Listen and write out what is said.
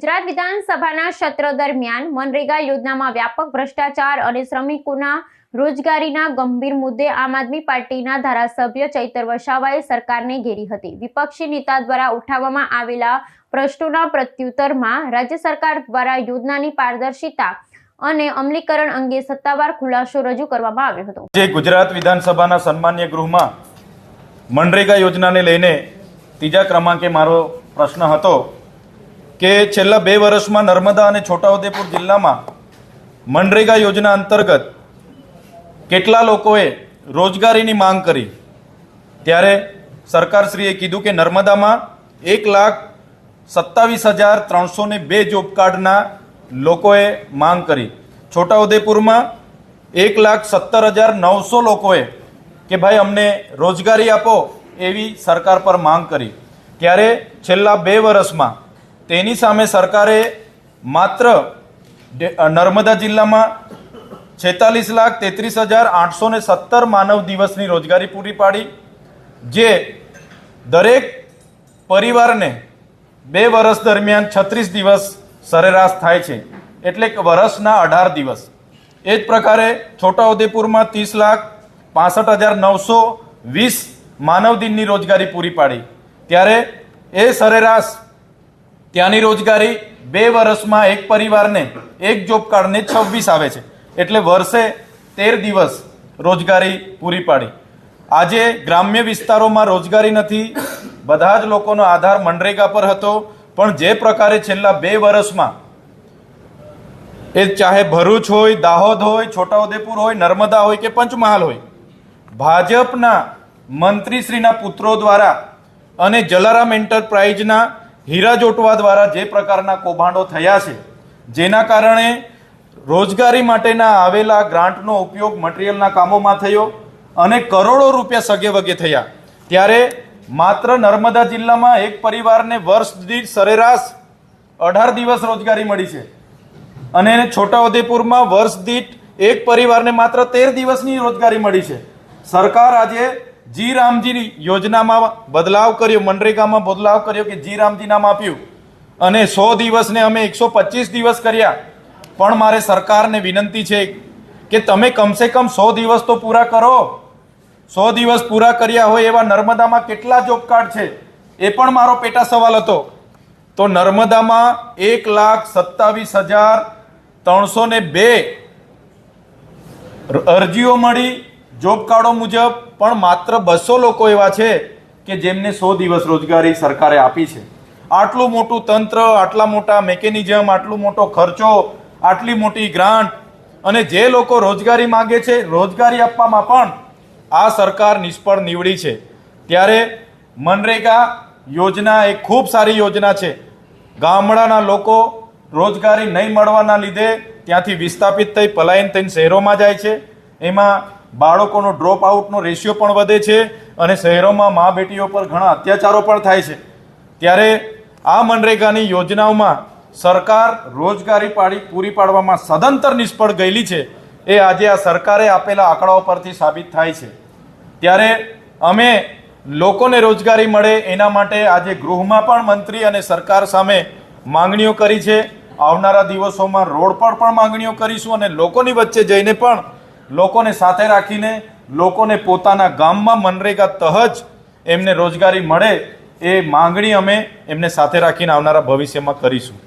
ગુજરાત વિધાનસભાના સત્ર દરમિયાન મનરેગા યોજનામાં વ્યાપક ભ્રષ્ટાચાર અને શ્રમિકોના રોજગારીના ગંભીર મુદ્દે આમ આદમી પાર્ટીના ધારાસભ્ય ચૈતર વસાવાએ સરકારને ઘેરી હતી. વિપક્ષી નેતા દ્વારા ઉઠાવવામાં આવેલા પ્રશ્નોના પ્રત્યુત્તરમાં રાજ્ય સરકાર દ્વારા યોજનાની પારદર્શિતા અને અમલીકરણ અંગે સત્તાવાર ખુલાસો રજૂ કરવામાં આવ્યો હતો. જે ગુજરાત વિધાનસભાના સન્માન્ય ગૃહમાં મનરેગા યોજનાને લઈને ત્રીજા ક્રમાંકે મારો પ્રશ્ન હતો કે છેલ્લા બે વર્ષમાં નર્મદા અને છોટાઉદેપુર જિલ્લામાં મનરેગા યોજના અંતર્ગત કેટલા લોકોએ રોજગારીની માંગ કરી? ત્યારે સરકારશ્રીએ કીધું કે નર્મદામાં એક લાખ સત્તાવીસ હજાર ત્રણસો ને બે જોબ કાર્ડના લોકોએ માંગ કરી. છોટાઉદેપુરમાં એક લાખ સત્તર હજાર નવસો લોકોએ કે ભાઈ અમને રોજગારી આપો એવી સરકાર પર માંગ કરી. ત્યારે છેલ્લા બે વર્ષમાં તેની સામે સરકારે માત્ર નર્મદા જિલ્લામાં છેતાલીસ લાખ તેત્રીસ હજાર આઠસો ને સત્તર માનવ દિવસની રોજગારી પૂરી પાડી, જે દરેક પરિવારને બે વર્ષ દરમિયાન છત્રીસ દિવસ સરેરાશ થાય છે. એટલે કે વર્ષના અઢાર દિવસ. એ જ પ્રકારે છોટાઉદેપુરમાં ત્રીસ લાખ પાસઠ હજાર નવસો વીસ માનવ દિનની રોજગારી પૂરી પાડી. ત્યારે એ સરેરાશ ત્યાંની રોજગારી બે વર્ષમાં એક પરિવારને એક જોબ કાર્ડને છવ્વીસ આવે છે. એટલે વર્ષે તેર દિવસ રોજગારી પૂરી પાડી. આજે ગ્રામ્ય વિસ્તારોમાં રોજગારી નથી. બધા જ લોકોનો આધાર મનરેગા પર હતો. પણ જે પ્રકારે છેલ્લા બે વર્ષમાં એ ચાહે ભરૂચ હોય, દાહોદ હોય, છોટાઉદેપુર હોય, નર્મદા હોય કે પંચમહાલ હોય, ભાજપના મંત્રીશ્રીના પુત્રો દ્વારા અને જલારામ એન્ટરપ્રાઇઝના હીરા જોટવા દ્વારા જે પ્રકારના કૌભાંડો થયા છે, જેના કારણે રોજગારી માટેના આવેલા ગ્રાન્ટનો ઉપયોગ મટીરિયલના કામોમાં થયો અને કરોડો રૂપિયા સગે વગે થયા. ત્યારે માત્ર નર્મદા જિલ્લામાં એક પરિવારને વર્ષ દીઠ સરેરાશ અઢાર દિવસ રોજગારી મળી છે. અને છોટાઉદેપુરમાં વર્ષ દીઠ એક પરિવારને માત્ર તેર દિવસની રોજગારી મળી છે. સરકાર આજે જી રામજીની યોજનામાં બદલાવ કર્યો, મનરેગામાં બદલાવ કર્યો કે જી રામજી નામ આપ્યું. અને સો દિવસને અમે એકસો પચીસ દિવસ કર્યા. પણ મારે સરકારને વિનંતી છે કે તમે કમસે કમ સો દિવસ તો પૂરા કરો. સો દિવસ પૂરા કર્યા હોય એવા નર્મદામાં કેટલા જોબ કાર્ડ છે? એ પણ મારો પેટા સવાલ હતો. તો નર્મદામાં એક લાખ સત્તાવીસ હજાર ત્રણસો ને બે અરજીઓ મળી. જોબ કાર્ડો મુજબ પણ માત્ર બસો લોકો એવા છે કે જેમને સો દિવસ રોજગારી સરકારે આપી છે. આટલું મોટું તંત્ર, આટલા મોટા મેકેનિઝમ આટલો મોટો ખર્ચો, આટલી મોટી ગ્રાન્ટ અને જે લોકો રોજગારી માગે છે, રોજગારી આપવામાં પણ આ સરકાર નિષ્ફળ નીવડી છે. ત્યારે મનરેગા યોજના એ ખૂબ સારી યોજના છે. ગામડાના લોકો રોજગારી નહીં મળવાના લીધે ત્યાંથી વિસ્થાપિત થઈ પલાયન થઈને શહેરોમાં જાય છે. એમાં બાળકોનો ડ્રોપ આઉટનો રેશિયો પણ વધે છે અને શહેરોમાં મા બેટીઓ પર ઘણા અત્યાચારો પણ થાય છે. ત્યારે આ મનરેગાની યોજનાઓમાં સરકાર રોજગારી પાડી પૂરી પાડવામાં સદંતર નિષ્ફળ ગયેલી છે. એ આજે આ સરકારે આપેલા આંકડાઓ પરથી સાબિત થાય છે. ત્યારે અમે લોકોને રોજગારી મળે એના માટે આજે ગૃહમાં પણ મંત્રી અને સરકાર સામે માંગણીઓ કરી છે. આવનારા દિવસોમાં રોડ પર પણ માંગણીઓ કરીશું અને લોકોની વચ્ચે જઈને પણ લોકોને સાથે રાખીને લોકોને પોતાના ગામમાં મનરેગા તહજ એમને રોજગારી મળે એ માંગણી અમે એમને સાથે રાખીને આવનારા ભવિષ્યમાં કરીશું.